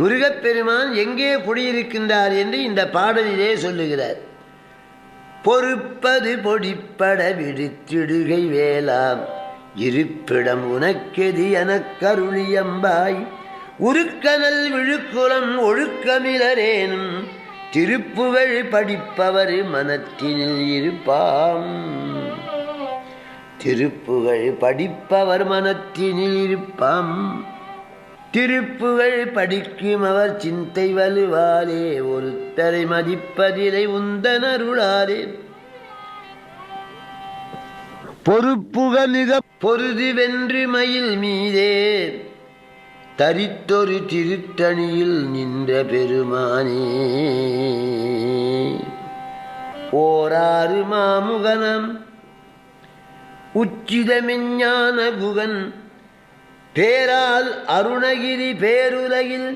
முருகப்பெருமான் எங்கே குடியிருக்கின்றார் என்று இந்த பாடலிலே சொல்லுகிறார். பொறுப்பது பொடிப்பட விடுத்திடுகை வேளாம். இருப்பிடம் உனக்கெதி எனக் கருளியம்பாய் உருக்கனல் விழுக்குளம் ஒழுக்கமிலரேனும். திருப்புகழ் படிப்பவர் மனத்தினில் இருப்பாம். திருப்புகழ் படிப்பவர் மனத்தினில் இருப்பாம். திருப்புகழ் படிக்கும் அவர் சிந்தை வலுவாலே ஒருத்தரை மதிப்பதிலை உந்தனருளாரே பொறுப்புக மிக பொருது வென்று மயில் மீதே தரித்தொரு திருத்தணியில் நின்ற பெருமானே. ஓராறு மாமுகனம் உச்சிதமெஞ்ஞான குகன் பேரால் அருணகிரி பேருலகில்